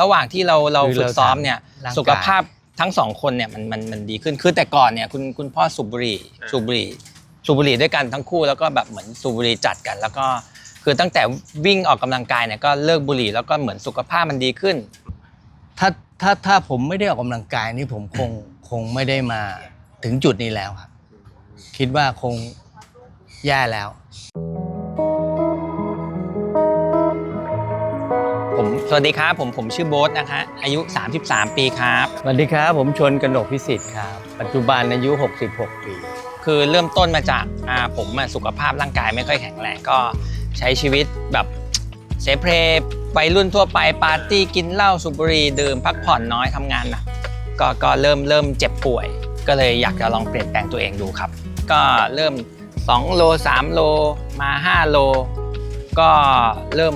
ระหว่างที่เราเราคือฝึเรากซ้อมเนี่ยทำร่างกายสุขภาพทั้งสองคนเนี่ยมันมันมันดีขึ้นคือแต่ก่อนเนี่ยคุณคุณพ่อสูบบุหรี่สูบบุหรี่สูบบุหรี่ด้วยกันทั้งคู่แล้วก็แบบเหมือนสูบบุหรี่จัดกัน แล้วก็คือตั้งแต่วิ่งออกกำลังกายเนี่ยก็เลิกบุหรี่แล้วก็เหมือนสุขภาพมันดีขึ้น ถ้าถ้าถ้าผมไม่ได้ออกกำลังกายนี่ผมคงคงไม่ได้มาถึงจุดนี้แล้วครับ คิดว่าคงแย่แล้ว สวัสดีครับผมผมชื่อโบ๊ทนะคะ อายุ 33 ปีครับ สวัสดีครับ ผมชนกนกพิสิทธิ์ครับ ปัจจุบันอายุ 66 ปี คือเริ่มต้นมาจากอ่าผมอะสุขภาพร่างกายไม่ค่อยแข็งแรงก็ใช้ชีวิตแบบเสเพลวัยรุ่นทั่วไปปาร์ตี้กินเหล้าสูบบุหรี่ดื่มพักผ่อนน้อยทำงานหนะก็ก็เริ่มเริ่มเจ็บป่วย ก็เลยอยากจะลองเปลี่ยนแปลงตัวเองดูครับ ก็เริ่ม 2 โล 3 โลมา 5 โล ก็เริ่ม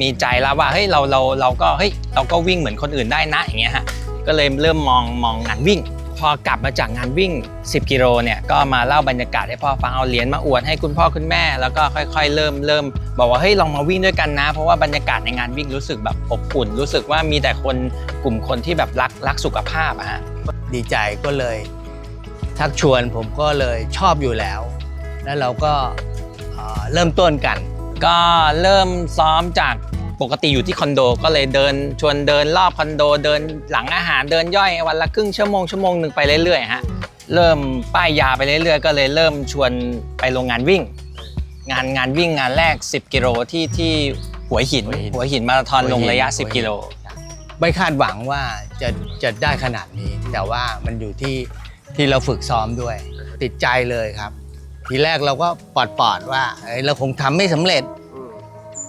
มีใจแล้วว่าเฮ้ยเราเราเราก็เฮ้ยเราก็วิ่งเหมือนคนอื่นได้นะอย่างเงี้ยฮะก็เลยเริ่มมองมองงานวิ่ง พอกลับมาจากงานวิ่ง 10 กิโลเนี่ยก็มาเล่าบรรยากาศให้พ่อฟังเอาเหรียญมาอวดให้คุณพ่อคุณแม่ แล้วก็ค่อย ๆ เริ่มเริ่ม บอกว่าเฮ้ยลองมาวิ่งด้วยกันนะ เพราะว่าบรรยากาศในงานวิ่งรู้สึกแบบอบอุ่น รู้สึกว่ามีแต่คนกลุ่มคนที่แบบรักรักสุขภาพอะฮะดีใจก็เลยชักชวนผมก็เลยชอบอยู่แล้ว แล้วเราก็เอ่อเริ่มต้นกัน ก็เริ่มซ้อมจากปกติอยู่ที่คอนโดก็เลยเดินชวนเดินรอบคอนโดเดินหลังอาหารเดินย่อยวันละครึ่งชั่วโมงชั่วโมงหนึ่งไปเรื่อยๆฮะเริ่มป้ายยาไปเรื่อยๆ ก็เลยเริ่มชวนไปโรงงานวิ่ง งานงานวิ่งงานแรก 10 กิโลที่ที่หัวหิน หัวหินหัวหินมาราธอนหัวหินลงระยะหัวหิน10 กิโลไม่คาดหวังว่าจะจะได้ขนาดนี้ แต่ว่ามันอยู่ที่ที่เราฝึกซ้อมด้วย ติดใจเลยครับ ทีแรกเราก็ปอดปอดๆว่าเอ้ยเราคงทำไม่สำเร็จ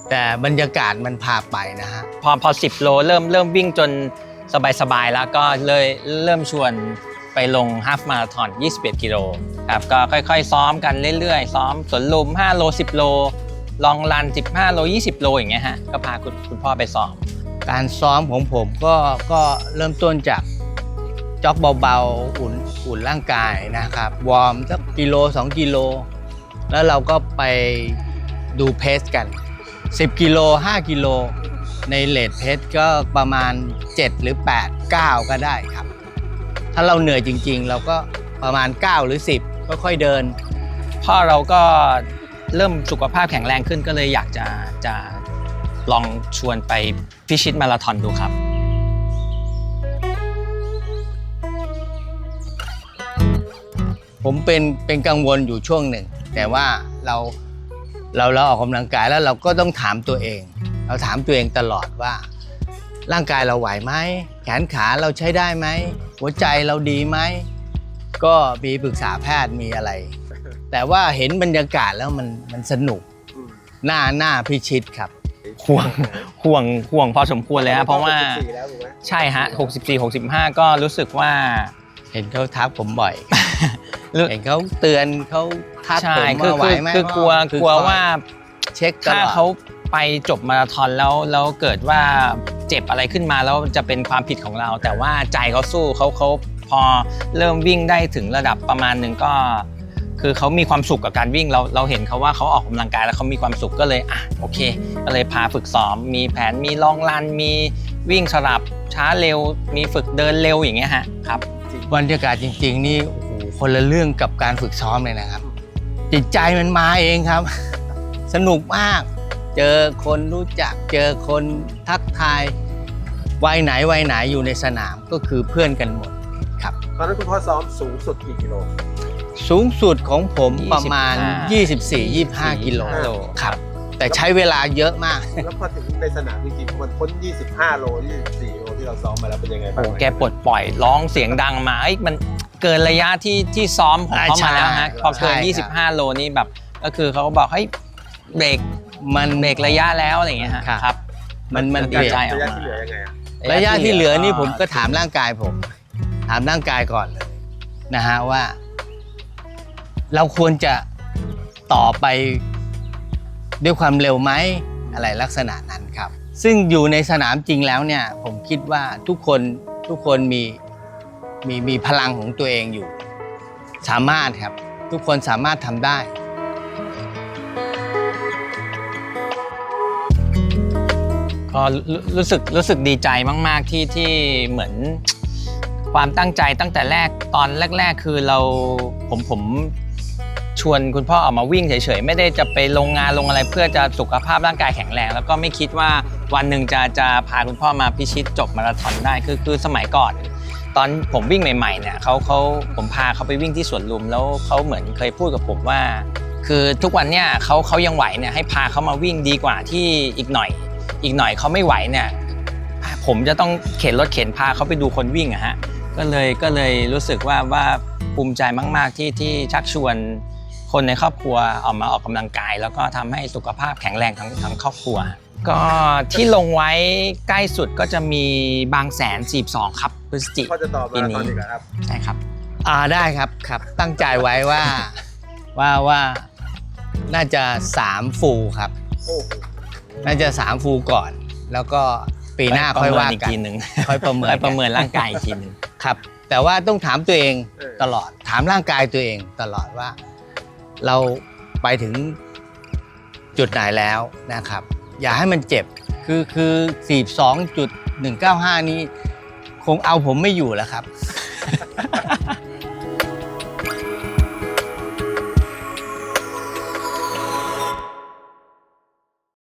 แต่บรรยากาศมันพาไปนะฮะ พอพอ10โลเริ่มเริ่มวิ่งจนสบายๆแล้วก็เลยเริ่มชวนไปลงฮาฟมาราธอน 21 กิโลครับก็ค่อยๆ ซ้อมกันเรื่อยๆ ซ้อมสวนลุม 5 โล 10 โล ลองรัน 15 โล 20 โลอย่างเงี้ยฮะก็พาคุณคุณพ่อไปซ้อม การซ้อมของผมก็ก็เริ่มต้นจาก จ็อกเบาๆ อุ่นอุ่นร่างกายนะครับ วอร์มสักกิโล 2 กิโล แล้วเราก็ไปดูเพสกัน 10 กิโล 5 กิโล ในเลทเพสก็ประมาณ 7 หรือ 8 9 ก็ได้ครับ ถ้าเราเหนื่อยจริงๆ เราก็ประมาณ 9 หรือ 10ค่อยๆเดิน พ่อเราก็เริ่มสุขภาพแข็งแรงขึ้นก็เลยอยากจะจะลองชวนไปพิชิตมาราธอนดูครับ ผมเป็นเป็นกังวลอยู่ช่วงหนึ่ง แต่ว่าเราเราเราออกกำลังกายแล้วเราก็ต้องถามตัวเอง เราถามตัวเองตลอดว่า ร่างกายเราไหวไหมแขนขาเราใช้ได้ไหมหัวใจเราดีไหมก็มีปรึกษาแพทย์มีอะไร แต่ว่าเห็นบรรยากาศแล้วมันมันสนุกหน้าหน้าพิชิตครับห่วงห่วงห่วงพอสมควรเลยฮะเพราะว่า64แล้วถูกไหมใช่ฮะ64 65 ก็รู้สึกว่า เห็นเขาทักผมบ่อยรู้ เห็นเขาเตือนเขาทักใช่ผมคือว่าไหวคือไหมคือกลัวคือกลัวคอยว่าเช็คตถ้าลอดเขาไปจบมาราธอนแล้วแล้วเกิดว่าเจ็บอะไรขึ้นมาแล้วจะเป็นความผิดของเรา แต่ว่าใจเขาสู้เขาเขาพอเริ่มวิ่งได้ถึงระดับประมาณหนึ่งก็ คือเขามีความสุขกับการวิ่งเราเราเห็นเขาว่าเขาออกกำลังกายแล้วเขามีความสุขก็เลยอะโอเค ก็เลยพาฝึกซ้อม มีแผนมีลองรันมีวิ่งสลับช้าเร็ว มีฝึกเดินเร็วอย่างเงี้ยฮะครับบรรยากาศจริง ๆ นี่โอ้โห คนละเรื่องกับการฝึกซ้อมเลยนะครับ จิตใจมันมาเองครับ สนุกมาก เจอคนรู้จัก เจอคนทักทายวัยไหนวัยไหนอยู่ในสนามก็คือเพื่อนกันหมดครับตอนนั้นคุณพ่อซ้อมสูงสุดกี่กิโล สูงสุดของผมประมาณ25 24-25 กิโลโลครับ แต่ใช้เวลาเยอะมาก แล้วพอถึงในสนามจริงๆมันพ้น 25 โล 24 โลที่เราซ้อมมาแล้วเป็นยังไงบ้างโอ้แกปลดปล่อยร้องเสียงดังมาเอ้ยมัน เกินระยะที่ที่ซ้อมของเขาใช่มาแล้วฮะพอเกินใช่ครับ25 โลนี่แบบ ก็คือเขาก็บอกเฮ้ยเบรกมันเบรกระยะแล้วอะไรอย่างเงี้ยฮะครับครับมันมันดีเปลี่ยนใจระยะที่เหลือยังไงอะระยะที่เหลือนี่ผมก็ถามร่างกายผม ถามร่างกายก่อนเลยนะฮะว่า เราควรจะต่อไปด้วยความเร็วไหมอะไรลักษณะนั้นครับ ซึ่งอยู่ในสนามจริงแล้วเนี่ย ผมคิดว่าทุกคนทุกคนมี มีมีพลังของตัวเองอยู่ สามารถครับ ทุกคนสามารถทำได้ก็รู้รู้สึกรู้สึกดีใจมาก ๆ ที่ที่เหมือนความตั้งใจตั้งแต่แรกตอนแรก ๆ คือเราผมผมชวนคุณพ่อออกมาวิ่งเฉยๆ ไม่ได้จะไปลงงานลงอะไรเพื่อจะสุขภาพร่างกายแข็งแรง แล้วก็ไม่คิดว่าวันหนึ่งจะจะพาคุณพ่อมาพิชิตจบมาราธอนได้คือคือสมัยก่อน ตอนผมวิ่งใหม่ ๆเนี่ยเขาเขาผมพาเขาไปวิ่งที่สวนลุม แล้วเขาเหมือนเคยพูดกับผมว่า คือทุกวันเนี่ยเขาเขายังไหวเนี่ยให้พาเขามาวิ่งดีกว่าที่อีกหน่อย อีกหน่อยเขาไม่ไหวเนี่ยผมจะต้องเข็นรถเข็นพาเขาไปดูคนวิ่งอะฮะก็เลยก็เลยรู้สึกว่าว่าภูมิใจมาก ๆ ที่ที่ชักชวนคนในครอบครัวออกมาออกกำลังกาย แล้วก็ทำให้สุขภาพแข็งแรงทั้งทั้งครอบครัว ก็ที่ลงไว้ใกล้สุดก็จะมีบางแสน42ครับ พฤศจิพ่อจะตอบมาราธอนอีกเหรอครับ ใช่ครับ อ่าได้ครับครับ ตั้งใจไว้ว่าว่าว่าน่าจะ3ฟูลครับ โอ้โหน่าจะ3ฟูลก่อน แล้วก็ปีหน้าค่อยว่าอีกกัน ทีหนึ่งค่อยประเมินค่อยประเมิกันนร่างกายอีกทีหนึ่ง ครับ แต่ว่าต้องถามตัวเองเออตลอดถามร่างกายตัวเองตลอดว่า เราไปถึงจุดไหนแล้วนะครับ อย่าให้มันเจ็บคือคือ 42.195 นี้ คงเอาผมไม่อยู่แล้วครับ